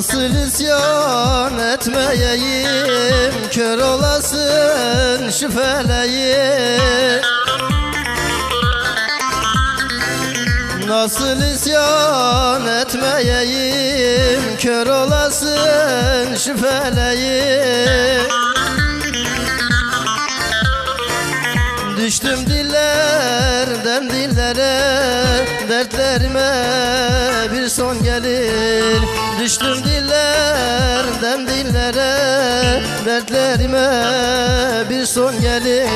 Nasıl isyan etmeyeyim? Kör olasın şu feleği Nasıl isyan etmeyeyim? Kör olasın şu Düştüm dillerden dillere Dertlerime bir son gelir. Düştüm dillerden dillere Dertlerime bir son gelir.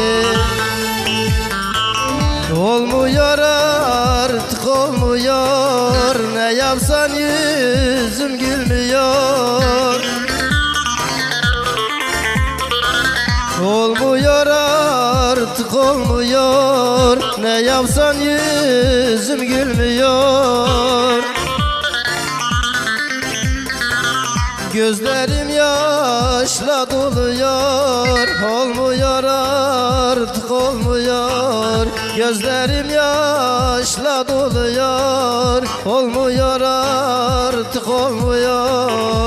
Olmuyor artık olmuyor. Ne yapsan yüzüm gülmüyor. Olmuyor artık olmuyor. Ne yapsan yüzüm gülmüyor. Gözlerim yaşla doluyor. Olmuyor artık olmuyor. Gözlerim yaşla doluyor. Olmuyor artık olmuyor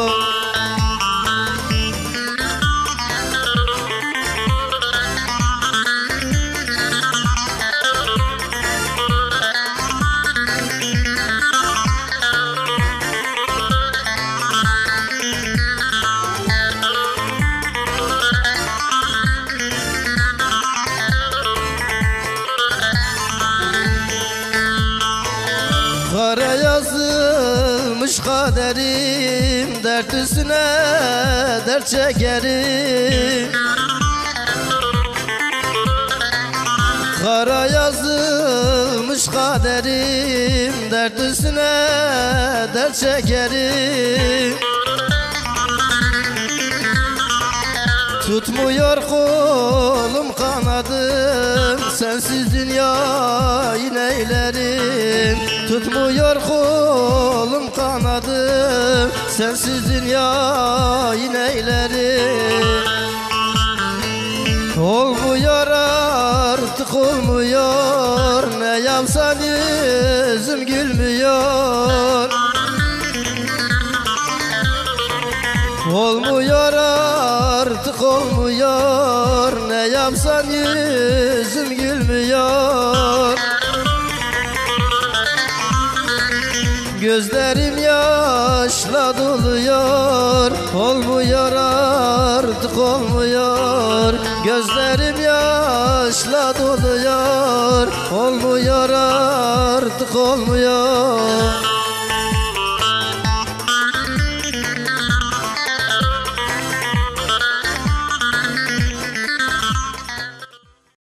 yazılmış kaderim Dert üstüne dert çekerim. Kara yazılmış kaderim Dert üstüne dert çekerim. Tutmuyor kolum kanadım Sensiz dünyayı neylerim? Tutmuyor kolum kanadım Sensiz dünyayı neylerim Olmuyor artık olmuyor. Ne yapsan yüzüm gülmüyor. Olmuyor artık olmuyor. Ne yapsan yüzüm gülmüyor Gözlerim yaşla doluyor Olmuyor artık olmuyor Gözlerim yaşla doluyor Olmuyor artık olmuyor